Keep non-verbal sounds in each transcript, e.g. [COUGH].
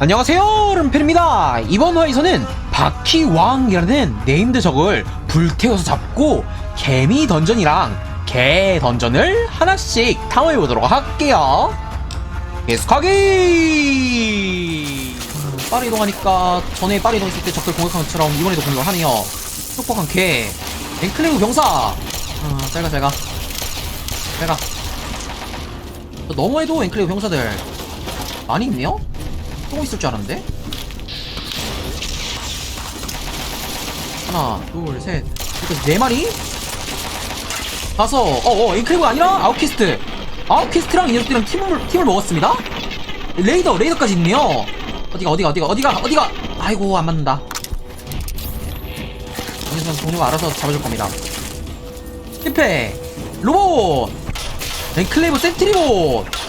안녕하세요 름펠입니다. 이번 화에서는 바퀴왕이라는 네임드 적을 불태워서 잡고 개미 던전이랑 개 던전을 하나씩 탐험해보도록 할게요. 계속하기! 음, 빠르 이동하니까 전에 빠르 이동했을 때 적들 공격한 것처럼 이번에도 공격을 하네요. 똑똑한 개. 앵클레이브 병사! 어, 잘가 잘가. 잘가. 너무해도 앵클레이브 병사들 많이 있네요? 또 있을 줄 알았는데? 하나, 둘, 셋, 이렇게 네 마리? 다섯, 어, 어, 앵크리브가 아니라 아웃캐스트. 아웃캐스트랑 이 녀석들이랑 팀을, 팀을 먹었습니다? 레이더, 레이더까지 있네요. 어디가, 어디가, 어디가, 어디가, 어디가! 아이고, 안 맞는다. 여기서 동료가 알아서 잡아줄 겁니다. 실패! 로봇! 앵클레이브 센트리봇!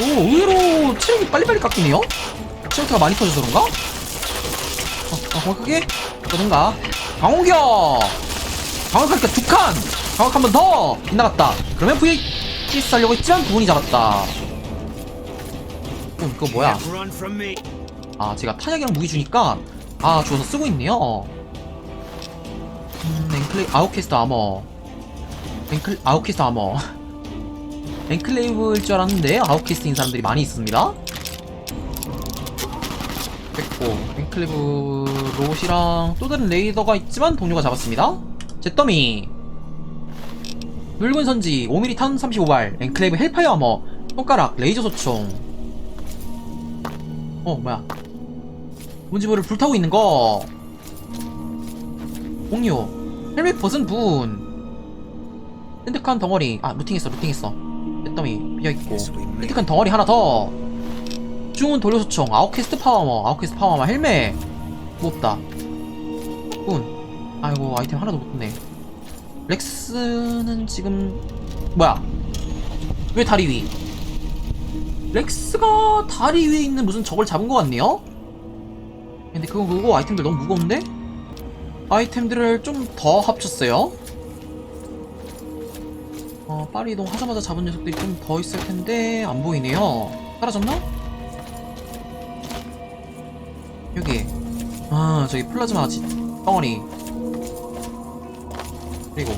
어, 오, 의외로 체력이 빨리빨리 깎이네요? 체력타가 많이 터져서 그런가? 어, 어, 정확하게? 그러든가. 강호격! 강력하니까 두 칸! 강력 한번 더! 빗나갔다. 그러면 VHS 하려고 했지만 두 분이 잡았다. 음, 그거 뭐야? 아, 제가 탄약이랑 무기 주니까, 아, 주워서 쓰고 있네요. 음, 앵클레, 아웃캐스트 아머. 앵클, 아웃캐스트 아머. 앵클레이브일 줄 알았는데, 아웃캐스트인 사람들이 많이 있습니다. 됐고, 앵클레이브 로봇이랑 또 다른 레이더가 있지만 동료가 잡았습니다. 잿더미. 붉은 선지, 5mm 탄 35발, 앵클레이브 헬파이어 아머, 손가락, 레이저 소총. 어, 뭐야. 문지부를 불타고 있는 거 공유 헬멧 벗은 분 핸드칸 덩어리 아 루팅했어 루팅했어 뱃더미 비어있고. 핸드칸 덩어리 하나 더. 중은 돌려소총. 아웃캐스트 파워머. 아웃캐스트 파워머. 헬멧. 무겁다. 군 아이고 아이템 하나도 못 듣네. 렉스는 지금 뭐야? 왜 다리 위? 렉스가 다리 위에 있는 무슨 적을 잡은 것 같네요? 근데 그거 그거 아이템들 너무 무거운데? 아이템들을 좀 더 합쳤어요. 어, 빠리 이동 하자마자 잡은 녀석들이 좀 더 있을 텐데 안 보이네요. 사라졌나? 여기. 아, 저기 플라즈마 지, 덩어리. 그리고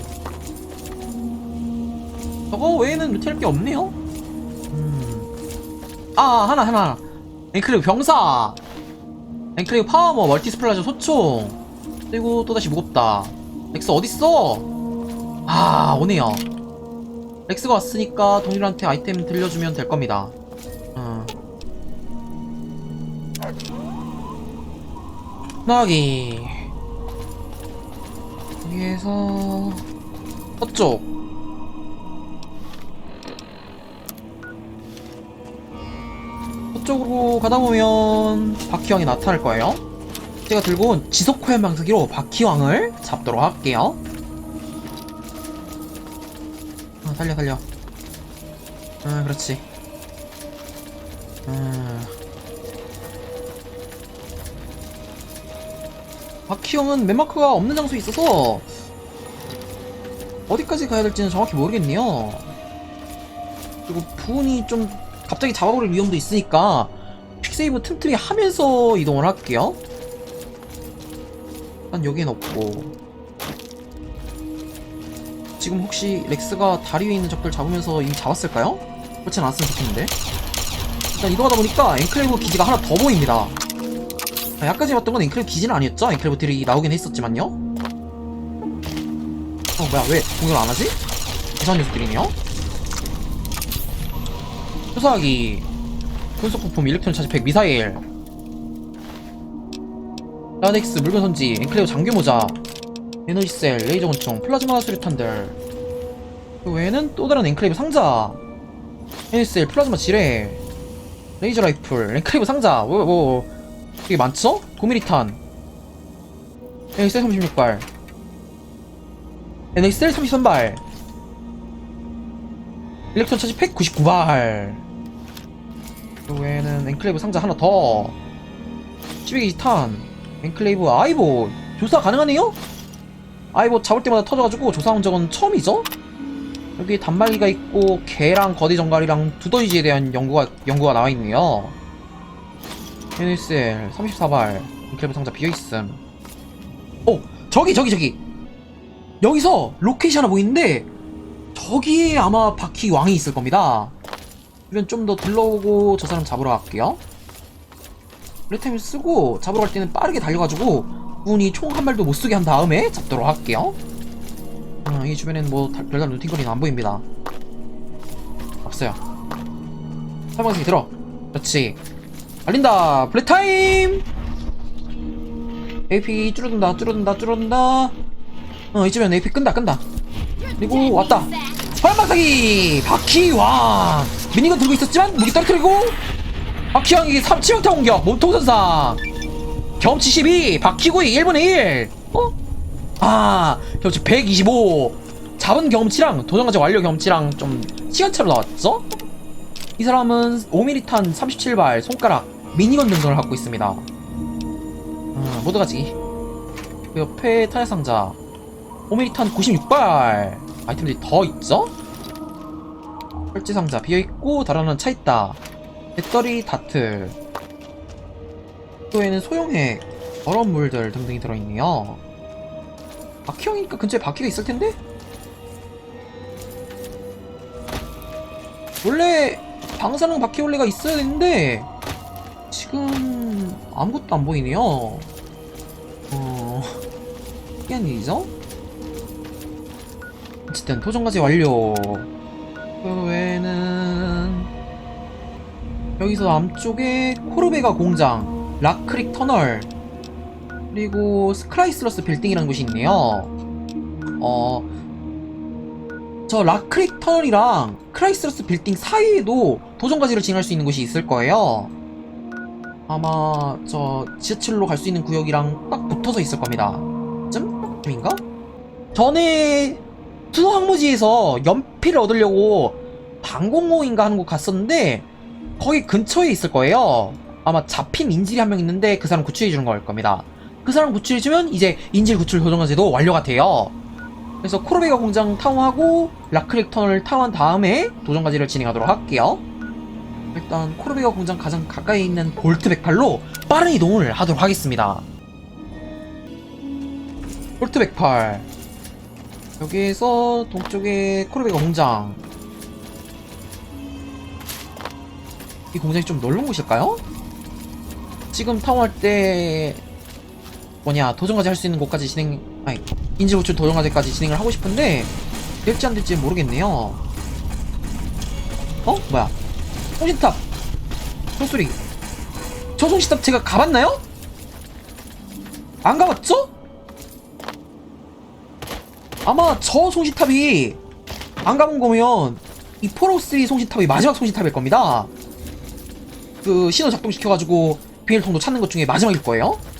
저거 외에는 루테할 게 없네요. 음. 아, 하나 하나. 앵클리브 병사. 앵클레이브 파워머 멀티 스플라저 소총 그리고 또다시 무겁다 렉스 어딨어 아 오네요 렉스가 왔으니까 동일한테 아이템 들려주면 될 겁니다 어. 나가기 여기에서 서쪽 서쪽으로 가다 보면 바퀴왕이 나타날 거예요. 제가 들고 온 지속 화염 방사기로 바퀴왕을 잡도록 할게요. 아, 달려 달려. 아, 그렇지. 아. 바퀴왕은 맵마크가 없는 장소에 있어서 어디까지 가야 될지는 정확히 모르겠네요. 그리고 부은이 좀 갑자기 잡아버릴 위험도 있으니까 퀵세이브 틈틈이 하면서 이동을 할게요 일단 여기엔 없고 지금 혹시 렉스가 다리 위에 있는 적들 잡으면서 이미 잡았을까요? 그렇진 않았으면 좋겠는데. 일단 이동하다 보니까 앵클레이브 기지가 하나 더 보입니다. 아, 약까지 봤던 건 앵클레이브 기지는 아니었죠? 앵클레이브들이 나오긴 했었지만요. 어 뭐야 왜 공격 안 하지? 이상한 녀석들이네요. 수사하기. 분석 부품 일렉트론 차지 팩 미사일. 라넥스 물건 선지 앵클레이브 장교 모자 에너지셀 레이저 권총 플라즈마 수류탄들 그 외에는 또 다른 앵클레이브 상자. 에너지셀 플라즈마 지뢰. 레이저 라이플. 앵클레이브 상자. 뭐, 뭐 되게 많죠? 9mm탄. 에너지셀 36발. 에너지셀 33발. 일렉트론 차지 팩 99발. 그 외에는 앵클레이브 상자 하나 더. 12개 탄. 앵클레이브 아이보. 조사 가능하네요? 아이보 잡을 때마다 터져가지고 조사한 적은 처음이죠? 여기 단말기가 있고 개랑 거대 정갈이랑 두더지에 대한 연구가 연구가 나와 있네요. NSL 34발 인클레브 상자 비어 있음. 오 저기 저기 저기 여기서 로켓이 하나 보이는데 저기에 아마 바퀴 왕이 있을 겁니다. 주변 좀 더 둘러보고 저 사람 잡으러 갈게요. 레템을 쓰고 잡으러 갈 때는 빠르게 달려가지고 분이 총 한 발도 못 쏘게 한 다음에 잡도록 할게요. 아, 이 주변에는 뭐 다- 별다른 루틴거리는 안 보입니다. 없어요. 설방석이 들어. 그렇지. 알린다. 플레이 타임. AP 줄어든다. 줄어든다. 줄어든다. 어, 이쯤엔 AP 끈다. 끈다. 그리고 왔다. 설방석이 바퀴왕. 미니건 들고 있었지만 무기 떨어뜨리고 바퀴왕이 3치명타 공격 몸통 선상. 경험치 12 바퀴구이 1분의 1. 어? 아 경험치 125 잡은 경험치랑 도전과제 완료 경험치랑 좀 시간차로 나왔죠? 이 사람은 5mm탄 37발 손가락 미니건 등등을 갖고 있습니다. 아, 모두 가지. 그 옆에 타야 상자. 5mm탄 96발 아이템들이 더 있죠? 철제 상자 비어있고 달아나는 차 있다. 배터리 다트 또에는 소형핵 더러운 물들 등등이 들어있네요 바퀴형이니까 근처에 바퀴가 있을 텐데? 원래 방사능 바퀴벌레가 있어야 되는데 지금 아무것도 안 보이네요. 어... 특이한 일이죠? 어쨌든 도전과제 완료. 그 외에는 여기서 남쪽에 코르베가 공장, 라크릭 터널, 그리고 스크라이슬러스 빌딩이라는 곳이 있네요. 어, 저 라크릭 터널이랑 크라이슬러스 빌딩 사이에도 도전과제를 진행할 수 있는 곳이 있을 거예요. 아마 저 지하철로 갈 수 있는 구역이랑 딱 붙어서 있을 겁니다. 쯤? 쯤인가? 전에 투 항무지에서 연필을 얻으려고 방공호인가 하는 곳 갔었는데 거기 근처에 있을 거예요. 아마 잡힌 인질이 한 명 있는데 그 사람 구출해 주는 걸 겁니다. 그 사람 구출해주면 이제 인질 구출 도전과제도 완료가 돼요. 그래서 코르베가 공장 타워하고 터널 타워한 다음에 도전과제를 진행하도록 할게요. 일단 코르베가 공장 가장 가까이 있는 볼트 108로 빠른 이동을 하도록 하겠습니다. 볼트 108 여기에서 동쪽에 코르베가 공장 이 공장이 좀 넓은 곳일까요? 지금 타워할 때 뭐냐 도전과제 할 수 있는 곳까지 진행 아니 인지 호출 도전과제까지 진행을 하고 싶은데 될지 안 될지 모르겠네요 어? 뭐야 송신탑 총소리 저 송신탑 제가 가봤나요? 안 가봤죠? 아마 저 송신탑이 안 가본 거면 이 포로3 송신탑이 마지막 송신탑일 겁니다 그 신호 작동시켜가지고 비닐통도 찾는 것 중에 마지막일 거예요 음,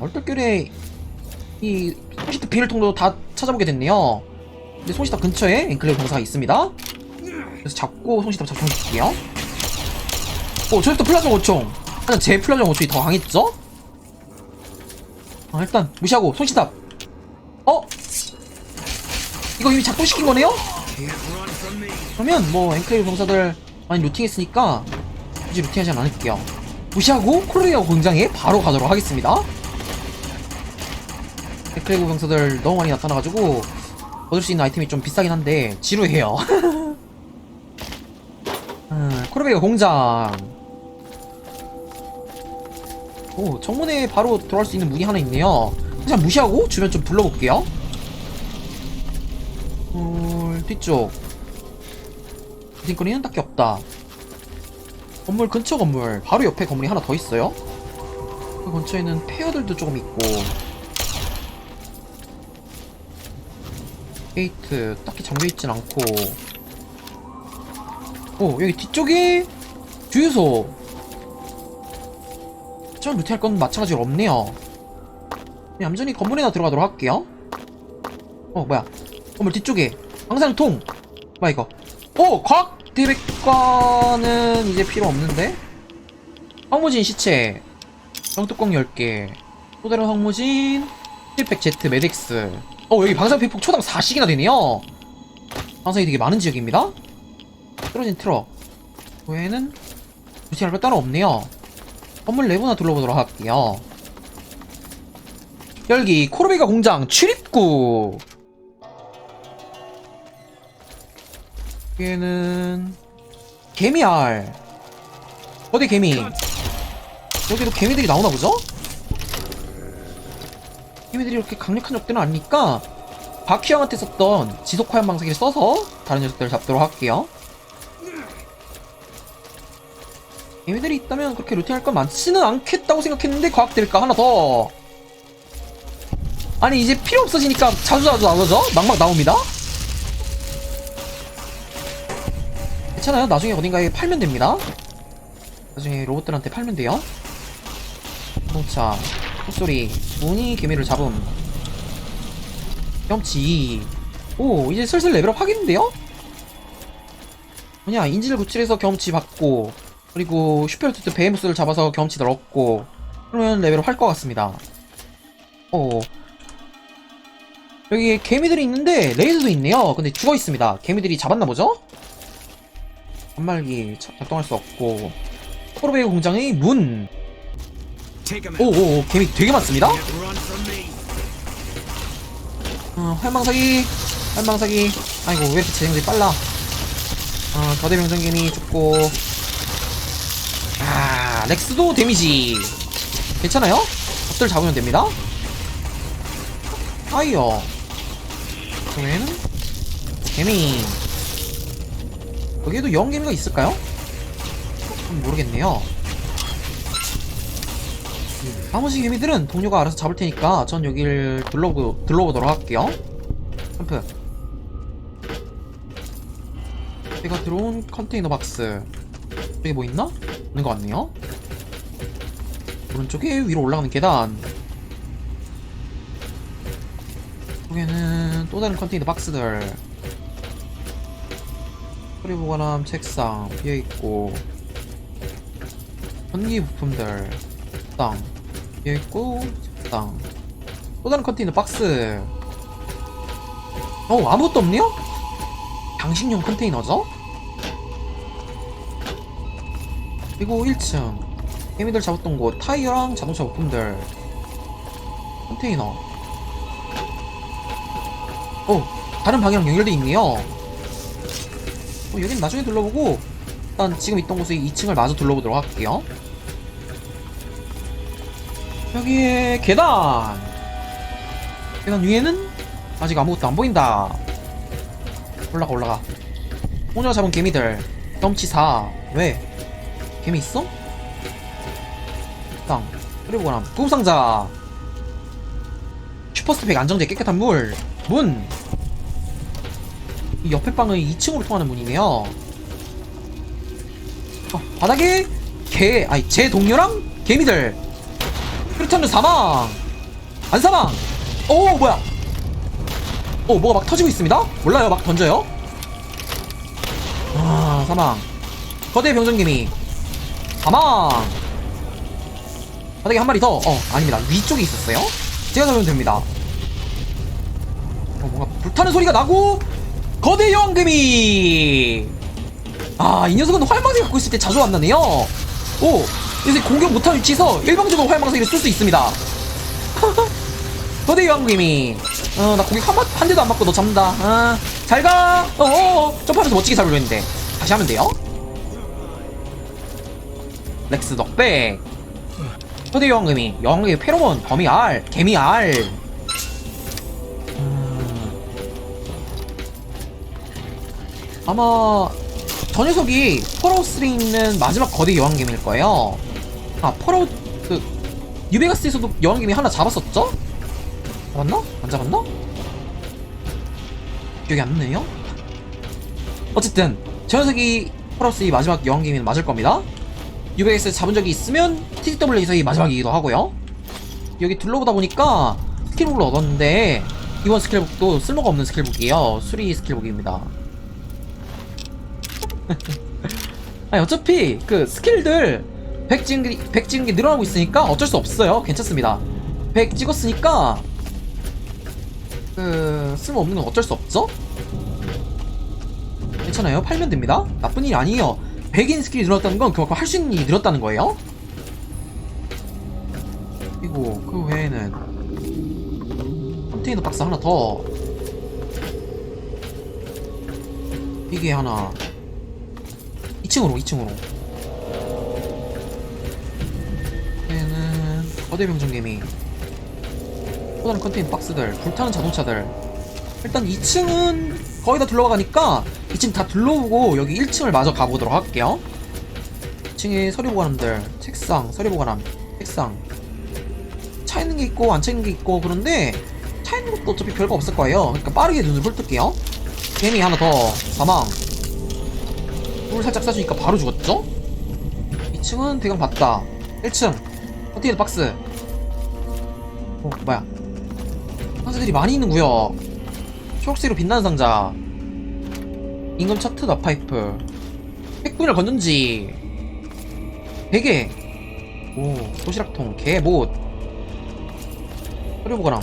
얼떨결에 이 송시탑 비닐통도 다 찾아보게 됐네요. 근데 송시탑 근처에 앵클레이브 병사가 있습니다. 그래서 잡고 송시탑 작동시킬게요. 오, 저기부터 플라즈마 고총. 하여튼 제 플라즈마 고총이 더 강했죠? 아, 일단 무시하고 송시탑. 어? 이거 이미 작동시킨 거네요? 그러면 뭐 앵클레이브 병사들 많이 루팅했으니까 굳이 루팅하지 않을게요. 무시하고 코르리아 공장에 바로 가도록 하겠습니다. 에크레고 병사들 너무 많이 나타나가지고 얻을 수 있는 아이템이 좀 비싸긴 한데 지루해요. [LAUGHS] 음, 코르베가 공장. 오, 정문에 바로 들어갈 수 있는 문이 하나 있네요. 그냥 무시하고 주변 좀 둘러볼게요. 음, 뒤쪽. 딩거리는 딱히 없다. 건물 근처 건물 바로 옆에 건물이 하나 더 있어요 그 근처에는 페어들도 조금 있고 게이트 딱히 잠겨있진 않고. 오 여기 뒤쪽에 주유소. 저 루테할 건 마찬가지로 없네요. 얌전히 건물에나 들어가도록 할게요. 어 뭐야. 건물 뒤쪽에 방사능통. 뭐야 이거. 오 과학 대백과는 이제 필요 없는데? 황무진 시체. 병뚜껑 10개. 또 다른 황무진. 힐백 Z 메덱스 어 여기 방사능 피폭 초당 4씩이나 되네요. 방사능이 되게 많은 지역입니다. 떨어진 트럭. 외에는 루팅할 거 따로 없네요. 건물 내부나 둘러보도록 할게요. 열기 코르베가 공장 출입구. 여기에는 개미알. 어디 개미? 여기도 개미들이 나오나 보죠? 개미들이 이렇게 강력한 적들은 아니니까 바퀴 형한테 썼던 지속 화염 방사기를 써서 다른 녀석들을 잡도록 할게요. 개미들이 있다면 그렇게 루팅할 건 많지는 않겠다고 생각했는데 과학될까? 하나 더. 아니 이제 필요 없어지니까 자주자주 나오죠? 막막 나옵니다. 괜찮아요. 나중에 어딘가에 팔면 됩니다. 나중에 로봇들한테 팔면 돼요. 자동차 콧소리. 문이 개미를 잡음. 경치 오 이제 슬슬 레벨업 하겠는데요? 뭐냐 인지를 구출해서 경험치 받고 그리고 슈페르투트 베헤무스를 잡아서 경험치를 얻고 그러면 레벨업 할 것 같습니다. 오 여기 개미들이 있는데 레이드도 있네요. 근데 죽어 있습니다. 개미들이 잡았나 보죠? 단말기 자- 작동할 수 없고. 코르베이 공장의 문. 오오오 개미 되게 많습니다. 어, 활망사기, 활망사기. 아이고, 왜 이렇게 재생들이 빨라? 어, 거대 명정개미 죽고. 아, 렉스도 데미지. 괜찮아요? 적들 잡으면 됩니다. 아이요. 그러면은, 개미. 여기에도 영개미가 있을까요? 좀 모르겠네요. 나머지 개미들은 동료가 알아서 잡을 테니까 전 여기를 둘러보, 둘러보도록 할게요. 점프. 제가 들어온 컨테이너 박스. 여기 뭐 있나? 있는 것 같네요. 오른쪽에 위로 올라가는 계단. 여기는 또 다른 컨테이너 박스들. 소리 보관함 책상 비어있고. 전기 부품들. 땅. 비어있고, 땅. 또 다른 컨테이너 박스. 어, 아무것도 없네요? 장식용 컨테이너죠? 그리고 1층. 개미들 잡았던 곳, 타이어랑 자동차 부품들. 컨테이너. 어, 다른 방이랑 연결돼 있네요. 어, 여긴 나중에 둘러보고, 일단 지금 있던 곳에 2층을 마저 둘러보도록 할게요. 여기에 계단! 계단 위에는 아직 아무것도 안 보인다. 올라가, 올라가. 오늘 잡은 개미들. 경치 4. 왜? 개미 있어? 땅. 그리고 그럼 구급상자. 슈퍼스펙 안정제 깨끗한 물. 문. 이 옆에 방은 2층으로 통하는 문이네요. 어, 바닥에 개, 아니 제 동료랑 개미들. 크리스탄드 사망. 안 사망. 오 뭐야? 오 뭐가 막 터지고 있습니다. 몰라요 막 던져요. 아 사망. 거대 병정개미. 사망. 바닥에 한 마리 더. 어 아닙니다 위쪽에 있었어요. 제가 잡으면 됩니다. 어 뭔가 불타는 소리가 나고 거대 여왕개미. 아이 녀석은 활망세 갖고 있을 때 자주 만나네요. 오 이제 공격 못한 위치에서 일방적으로 활망세를 쓸 수 있습니다. 거대 여왕개미. 어 나 공격 한, 번- 한 대도 안 맞고 너 잡는다. 어, 잘 가. 어어 점프하면서 멋지게 잡으려 했는데 다시 하면 돼요. 렉스 넉백. 초대 여왕개미, 여왕개미 페로몬, 거미 알, 개미 알. 음. 아마 저 녀석이 펄하우스에 있는 마지막 거대 여왕개미일 거예요. 아 펄하우 그 뉴베가스에서도 여왕개미 하나 잡았었죠? 잡았나? 안 잡았나? 기억이 안 나네요. 어쨌든 저 녀석이 펄하우스의 마지막 여왕개미는 맞을 겁니다. UBS 잡은 적이 있으면 TTW에서 이 마지막이기도 하고요. 여기 둘러보다 보니까 스킬북을 얻었는데 이번 스킬북도 쓸모가 없는 스킬북이에요. 수리 스킬북입니다. [LAUGHS] 아니 어차피 그 스킬들 100 찍은 게, 100 찍은 게 늘어나고 있으니까 어쩔 수 없어요. 괜찮습니다. 100 찍었으니까 그 쓸모없는 건 어쩔 수 없죠? 괜찮아요. 팔면 됩니다. 나쁜 일이 아니에요. 100인 스킬이 늘었다는 건 그만큼 할 수 있는 일이 늘었다는 거예요. 그리고 그 외에는 컨테이너 박스 하나 더 이게 하나 2층으로 2층으로 또 다른 컨테이너 박스들 불타는 자동차들. 일단 2층은 거의 다 둘러가니까 2층 다 둘러보고 여기 1층을 마저 가보도록 할게요. 2층에 서류 보관함들 책상 서류 보관함 책상. 차 있는 게 있고 안 차 있는 게 있고 그런데 차 있는 것도 어차피 별거 없을 거예요. 그러니까 빠르게 눈을 훑을게요. 개미 하나 더 사망. 물 살짝 쏴주니까 바로 죽었죠? 2층은 대강 봤다. 1층. 컨테이너 박스 어 뭐야? 상자들이 많이 있는 구역 초록색으로 빛나는 상자. 임금 차트 나파이프. 팩분을 건전지. 베개. 오 도시락통 개못. 서류보관함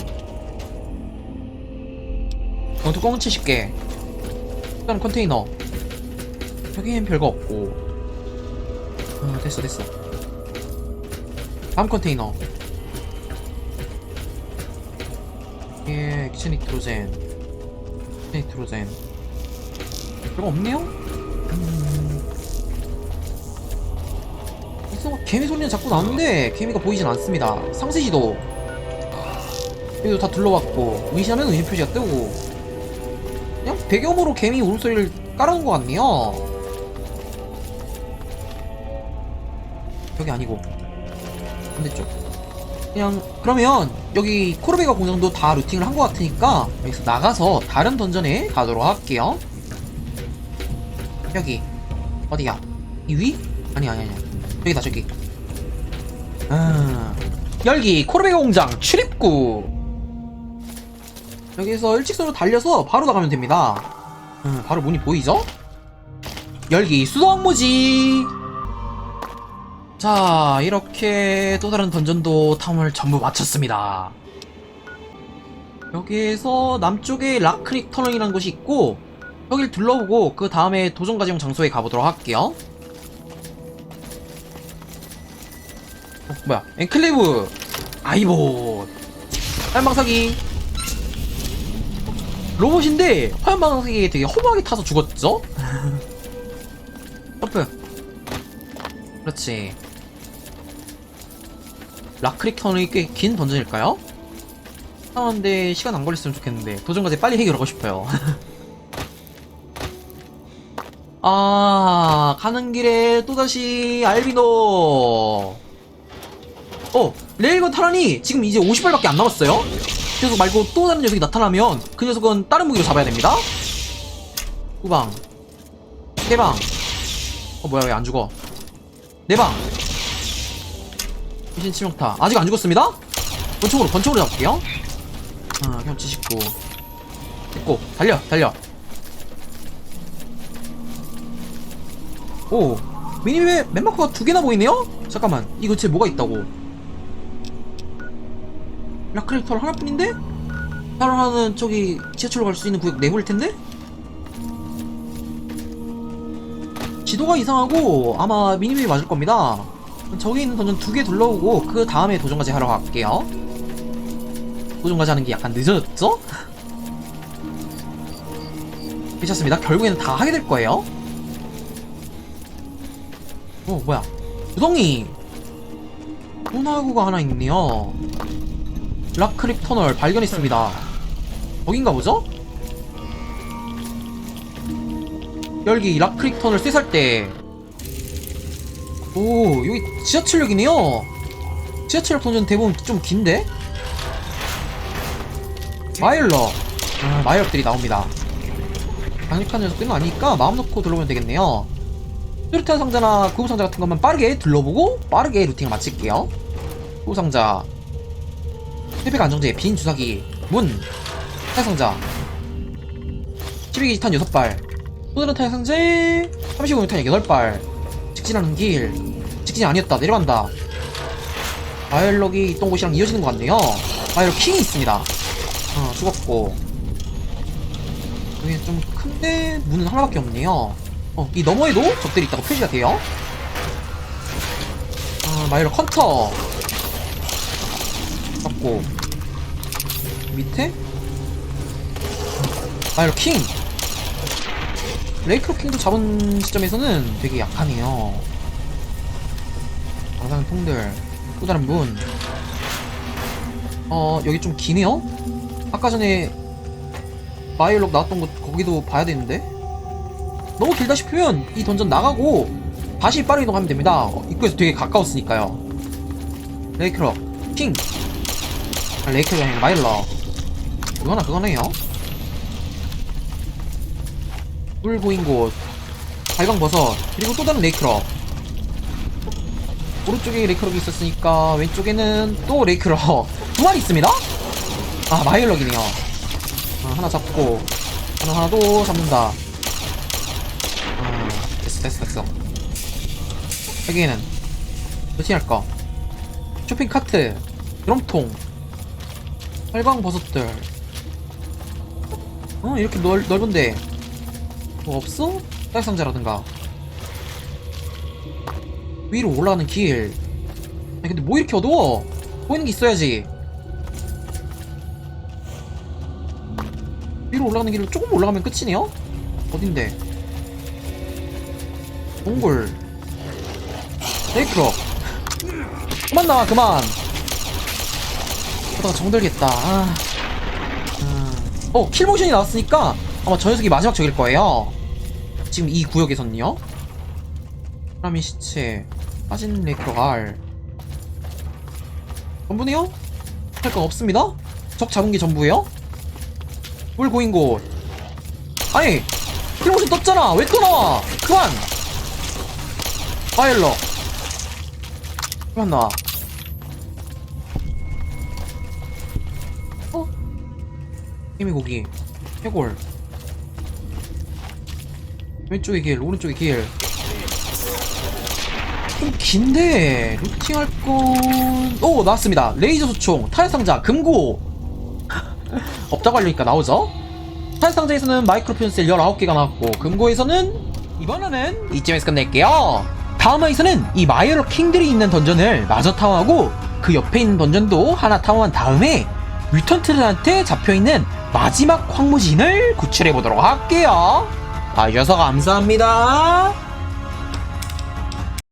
영투 꽁은 70개. 일단 컨테이너. 여기엔 별거 없고. 아 됐어 됐어. 다음 컨테이너 예 기체 니트로젠. 기체 니트로젠. 별거 없네요? 음... 있어. 개미 소리는 자꾸 나는데 개미가 보이진 않습니다. 상세 지도. 여기도 다 둘러봤고 의심하면 의심 표시가 뜨고. 그냥 배경으로 개미 울음소리를 깔아놓은 것 같네요. 여기 아니고. 반대쪽. 그냥 그러면 여기 코르베가 공장도 다 루팅을 한 것 같으니까 여기서 나가서 다른 던전에 가도록 할게요. 여기. 어디야? 이 위? 아니 아니 아니. 여기다 저기. 아. 열기. 코르베가 공장. 출입구. 여기서 일직선으로 달려서 바로 나가면 됩니다. 음, 바로 문이 보이죠? 열기. 수도 항모지 자 이렇게 또 다른 던전도 탐험을 전부 마쳤습니다. 여기에서 남쪽에 라크릭 터널이라는 곳이 있고 여길 둘러보고 그 다음에 도전 과정 장소에 가보도록 할게요. 어, 뭐야? 엔클레이브! 아이봇! 화염방사기! 로봇인데 화염방사기에 되게 허무하게 타서 죽었죠? [LAUGHS] 점프. 그렇지 라크릭 터널이 꽤긴 던전일까요? 하는데 시간 안 걸렸으면 좋겠는데 도전 과제 빨리 해결하고 싶어요. [LAUGHS] 아 가는 길에 또다시 알비노. 어 레일건 타라니! 지금 이제 50발밖에 안 남았어요? 그 녀석 말고 또 다른 녀석이 나타나면 그 녀석은 다른 무기로 잡아야 됩니다. 후방. 세방. 어 뭐야 왜 안 죽어? 네방 귀신 치명타. 아직 안 죽었습니다? 권총으로 권총으로 잡을게요. 아 경치 짚고. 됐고. 달려 달려. 오 미니맵에 맵마커가 두 개나 보이네요? 잠깐만 이 근처에 뭐가 있다고? 라크레이터를 하나뿐인데? 다른 하나는 저기 지하철로 갈 수 있는 구역 내부일 텐데? 지도가 이상하고 아마 미니맵이 맞을 겁니다 저기 있는 던전 두 개 둘러오고 그 다음에 도전까지 하러 갈게요. 도전까지 하는 게 약간 늦어졌죠? 괜찮습니다. 결국에는 다 하게 될 거예요. 어 뭐야. 구덩이! 호나구가 하나 있네요. 라크릭 터널 발견했습니다. 거긴가 보죠? 열기 라크릭 터널 쇠살 때 오, 여기 지하철역이네요. 지하철역 동전 대부분 좀 긴데? 마일러. 아, 마일러들이 나옵니다. 강력한 녀석들은 아니니까 마음 놓고 둘러보면 되겠네요. 뚜렷한 상자나 구급 상자 같은 것만 빠르게 둘러보고 빠르게 루팅을 마칠게요. 구급 상자. 힐백 안정제, 빈 주사기, 문, 탈상자. 12기 탄 6발. 또 다른 탄 상자에 35탄 8발. 직진하는 길 직진이 아니었다 내려간다 바이올록이 있던 곳이랑 이어지는 것 같네요 바이올록 킹이 있습니다 어, 죽었고. 여기 좀 큰데, 문은 하나밖에 없네요. 어, 이 너머에도 적들이 있다고 표시가 돼요. 아, 마이로 컨터. 잡고. 밑에? 마이로 킹. 레이크로 킹도 잡은 시점에서는 되게 약하네요. 방사능 통들. 또 다른 문. 어, 여기 좀 기네요? 아까 전에 마이올록 나왔던 곳 거기도 봐야 되는데? 너무 길다 싶으면 이 던전 나가고 다시 빠르게 이동하면 됩니다. 어, 입구에서 되게 가까웠으니까요. 레이크럭, 킹! 아, 레이크럭이 아니라 마일러. 그거나 그거네요. 물 보인 곳, 발광버섯, 그리고 또 다른 레이크럭. 오른쪽에 레이크럭이 있었으니까 왼쪽에는 또 레이크럭 [LAUGHS] 두 마리 있습니다? 아 마일럭이네요. 아, 하나 잡고 하나 하나 도 잡는다. 아 됐어 됐어 됐어. 여기에는 어떻게 할까? 쇼핑 카트 드럼통 활광 버섯들. 어 이렇게 넓, 넓은데 뭐 없어? 딸상자라든가 위로 올라가는 길 아니 근데 뭐 이렇게 어두워 보이는 게 있어야지 위로 올라가는 길로 조금 올라가면 끝이네요? 어딘데? 몽골 네이크로 그만 나와 그만 그러다가 정들겠다 아. 음. 어 킬모션이 나왔으니까 아마 저 녀석이 마지막 적일 거예요 지금 이 구역에서는요? 사람의 시체 빠진 레이크로가 알 전부네요? 할건 없습니다? 적 잡은 게 전부예요? 물 고인 곳. 아니 킬모션 떴잖아. 왜 또 나와? 그만! 파일러 그만 나와 어? 개미 고기. 해골 왼쪽에 길 오른쪽에 길 좀 긴데 루팅할 건... 오 나왔습니다. 레이저 소총 타협상자 금고. [LAUGHS] 없다고 알려니까 나오죠? 타협상자에서는 마이크로 펜슬 19개가 나왔고 금고에서는 이번에는 이쯤에서 끝낼게요. 다음 화에서는 이 마이어 킹들이 있는 던전을 마저 탐험하고 그 옆에 있는 던전도 하나 탐험한 다음에 뮤턴트들한테 잡혀있는 마지막 황무진을 구출해보도록 할게요 봐주셔서 감사합니다